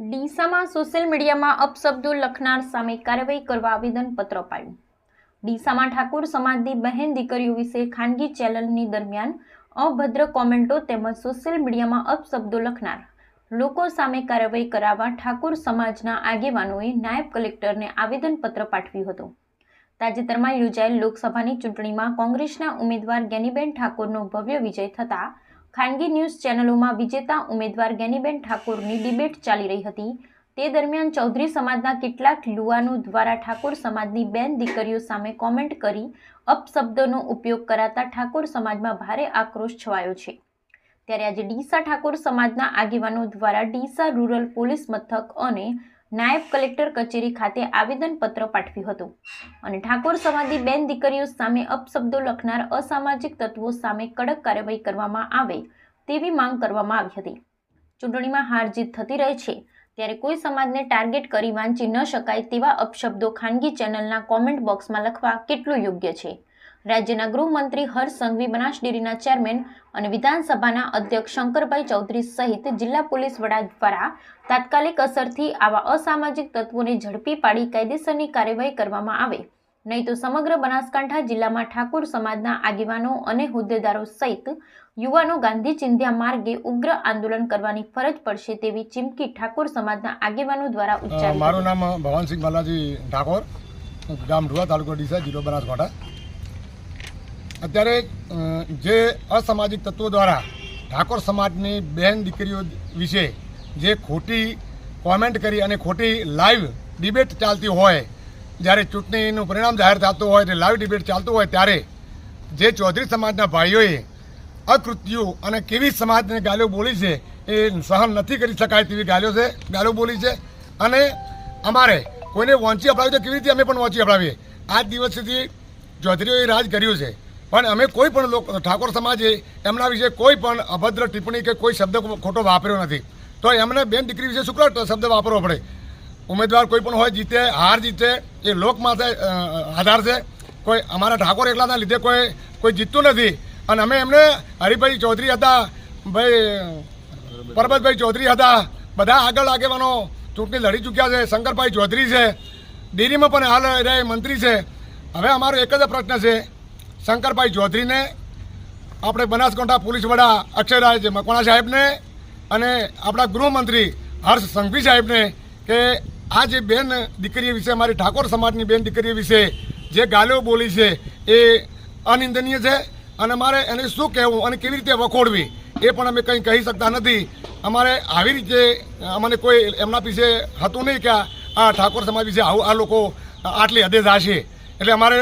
ડીસામાં social મીડિયામાં અપશબ્દો લખનાર સામે કાર્યવાહી કરવા આવેદનપત્ર અપાયું. ડીસામાં ઠાકોર સમાજની બહેન દીકરીઓ વિશે ખાનગી ચેનલની દરમિયાન અભદ્ર કોમેન્ટો તેમજ સોશિયલ મીડિયામાં અપશબ્દો લખનાર લોકો સામે કાર્યવાહી કરાવવા ઠાકોર સમાજના આગેવાનોએ નાયબ કલેક્ટરને આવેદનપત્ર પાઠવ્યું હતું. તાજેતરમાં યોજાયેલ લોકસભાની ચૂંટણીમાં કોંગ્રેસના ઉમેદવાર જ્ઞાનીબેન ઠાકોરનો ભવ્ય વિજય થતાં ખાનગી ન્યૂઝ ચેનલોમાં વિજેતા ઉમેદવાર ગેનીબેન ઠાકોરની ડિબેટ ચાલી રહી હતી. તે દરમિયાન ચૌધરી સમાજના કેટલાક યુવાનો દ્વારા ઠાકોર સમાજની બેન દીકરીઓ સામે કોમેન્ટ કરી અપશબ્દોનો ઉપયોગ કરાતા ઠાકોર સમાજમાં ભારે આક્રોશ છવાયો છે. ત્યારે આજે ડીસા ઠાકોર સમાજના આગેવાનો દ્વારા ડીસા રૂરલ પોલીસ મથક અને નાયબ કલેક્ટર કચેરી ખાતે આવેદનપત્ર પાઠવ્યું હતું. અને ઠાકોર સમાજની બેન દીકરીઓ સામે અપશબ્દો લખનાર અસામાજિક તત્વો સામે કડક કાર્યવાહી કરવામાં આવે તેવી માંગ કરવામાં આવી હતી. ચૂંટણીમાં હાર જીત થતી રહે છે, ત્યારે કોઈ સમાજને ટાર્ગેટ કરી વાંચી ન શકાય તેવા અપશબ્દો ખાનગી ચેનલના કોમેન્ટ બોક્સમાં લખવા કેટલું યોગ્ય છે? રાજ્યના ગૃહમંત્રી હર્ષ સંઘવી બનાસ ડેરીના ચેરમેન અને વિધાનસભાના અધ્યક્ષ શંકરભાઈ ચૌધરી સહિત જિલ્લા પોલીસ વડા દ્વારા તાત્કાલિક અસરથી આવા અસામાજિક તત્વોને ઝડપી પાડી કાયદેસરની કાર્યવાહી કરવામાં આવે. નહીં તો સમગ્ર બનાસકાંઠા જિલ્લામાં ઠાકોર સમાજના આગેવાનો અને હોદ્દેદારો સહિત યુવાનો ગાંધી ચિંધ્યા માર્ગે ઉગ્ર આંદોલન કરવાની ફરજ પડશે તેવી ચીમકી ઠાકોર સમાજના આગેવાનો દ્વારા ઉચ્ચારી મારું નામ ભવનસિંહ બાલાજી ઠાકોર. ગામ ઢુવા તાલુકો ડીસા જિલ્લો બનાસકાંઠા. અત્યારે જે અસામાજિક તત્વો દ્વારા ઠાકોર સમાજની બહેન દીકરીઓ વિશે જે ખોટી કોમેન્ટ કરી અને ખોટી લાઈવ ડિબેટ ચાલતી હોય, જ્યારે ચૂંટણીનું પરિણામ જાહેર થતું હોય તે લાઈવ ડિબેટ ચાલતું હોય, ત્યારે જે ચૌધરી સમાજના ભાઈઓએ અકૃત્યુ અને કેવી સમાજને ગાલીઓ બોલી છે, એ સહન નથી કરી શકાય તેવી ગાળો છે ગાળો બોલી છે. અને અમારે કોઈને વોંચી અપડાવી તો કેવી રીતે અમે પણ વોંચી અપડાવીએ? આ દિવસ સુધી ચૌધરીઓએ રાજ કર્યું છે. પણ અમે કોઈ પણ લોકો ઠાકોર સમાજે એમના વિશે કોઈ પણ અભદ્ર ટિપ્પણી કે કોઈ શબ્દ ખોટો વાપર્યો નથી. તો એમને બેન દીકરી વિશે શું કરો શબ્દ વાપરવો પડે. ઉમેદવાર કોઈ પણ હોય, જીતે, હાર જીતે, એ લોક આધાર છે. કોઈ અમારા ઠાકોર એકલાના લીધે કોઈ કોઈ જીતતું નથી. અને અમે એમને હરિભાઈ ચૌધરી હતા, ભાઈ, પરબતભાઈ ચૌધરી હતા, બધા આગળ આગેવાનો ચૂંટણી લડી ચૂક્યા છે. શંકરભાઈ ચૌધરી છે. ડેરીમાં પણ હાલ રહે મંત્રી છે. હવે અમારો એક જ પ્રશ્ન છે. શંકરભાઈ ચૌધરીને આપણે બનાસકાંઠા પોલીસ વડા અક્ષયરાજ મકવાણા સાહેબને અને આપણા ગૃહમંત્રી હર્ષ સંઘવી સાહેબને કે આ જે બેન દીકરીઓ વિશે મારી ઠાકોર સમાજની બેન દીકરીઓ વિશે જે ગાલીઓ બોલી છે એ અનિંદનીય છે અને મારે એને શું કહેવું અને કેવી રીતે વખોડવી એ પણ અમે કંઈ કહી શકતા નથી. અમારે આવી રીતે અમને કોઈ એમના વિશે હતું નહીં કે આ ઠાકોર સમાજ વિશે આવું આ લોકો આટલી હદે જાશે. એટલે અમારે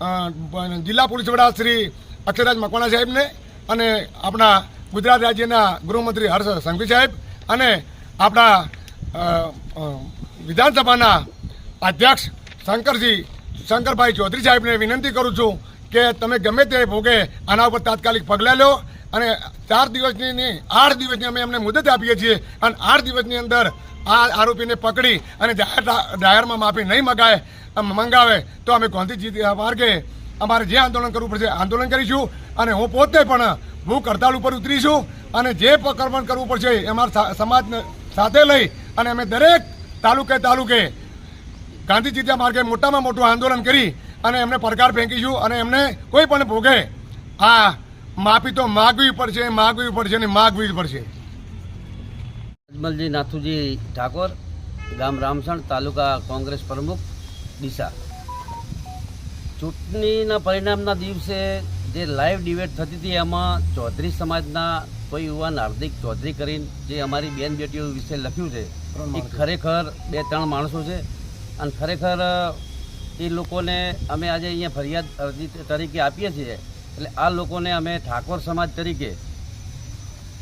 જિલ્લા પોલીસ વડા શ્રી અક્ષરરાજ મકવાણા સાહેબને અને આપણા ગુજરાત રાજ્યના ગૃહમંત્રી હર્ષ સંઘવી સાહેબ અને આપણા વિધાનસભાના અધ્યક્ષ શંકરજી, શંકરભાઈ ચૌધરી સાહેબને વિનંતી કરું છું કે તમે ગમે તે ભોગે આના ઉપર તાત્કાલિક પગલાં લો અને ચાર દિવસની આઠ દિવસની અમે એમને મુદત આપીએ છીએ અને આઠ દિવસની અંદર આ આરોપીને પકડી અને જાહેર માફી નહીં મગાવે મંગાવે, તો અમે ગાંધીજી માર્ગે અમારે જે આંદોલન કરવું પડશે આંદોલન કરીશું અને હું પોતે પણ ભૂખ હડતાલ ઉપર ઉતરીશું અને જે પ્રકરણ કરવું પડશે અમારા સમાજને સાથે લઈ અને અમે દરેક તાલુકે તાલુકે ગાંધીજી માર્ગે મોટામાં મોટું આંદોલન કરી અને એમને પડકાર ફેંકીશું અને એમને કોઈ પણ ભોગે આ માફી તો માગવી પડશે માગવી પડશે ને માગવી જ પડશે. અજમલજી નાથુજી ઠાકોર ગામ રામસણ તાલુકા કોંગ્રેસ પ્રમુખ ડીસા. ચૂંટણીના પરિણામના દિવસે જે લાઈવ ડિબેટ થતી હતી એમાં ચૌધરી સમાજના કોઈ યુવાન હાર્દિક ચૌધરી કરીને જે અમારી બેન બેટીઓ વિશે લખ્યું છે એ ખરેખર બે ત્રણ માણસો છે. અને ખરેખર એ લોકોને અમે આજે અહીંયા ફરિયાદ અરજી તરીકે આપીએ છીએ. એટલે આ લોકોને અમે ઠાકોર સમાજ તરીકે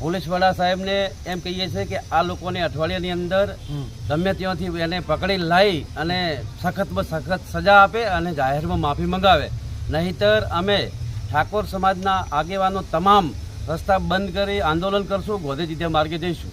પોલીસ વડા સાહેબને એમ કહીએ છીએ કે આ લોકોને અઠવાડિયાની અંદર ગમે ત્યાંથી એને પકડી લાવી અને સખતમાં સખત સજા આપે અને જાહેરમાં માફી મંગાવે. નહીતર અમે ઠાકોર સમાજના આગેવાનો તમામ રસ્તા બંધ કરી આંદોલન કરશું ગોધેજીત્યા માર્ગે જઈશું.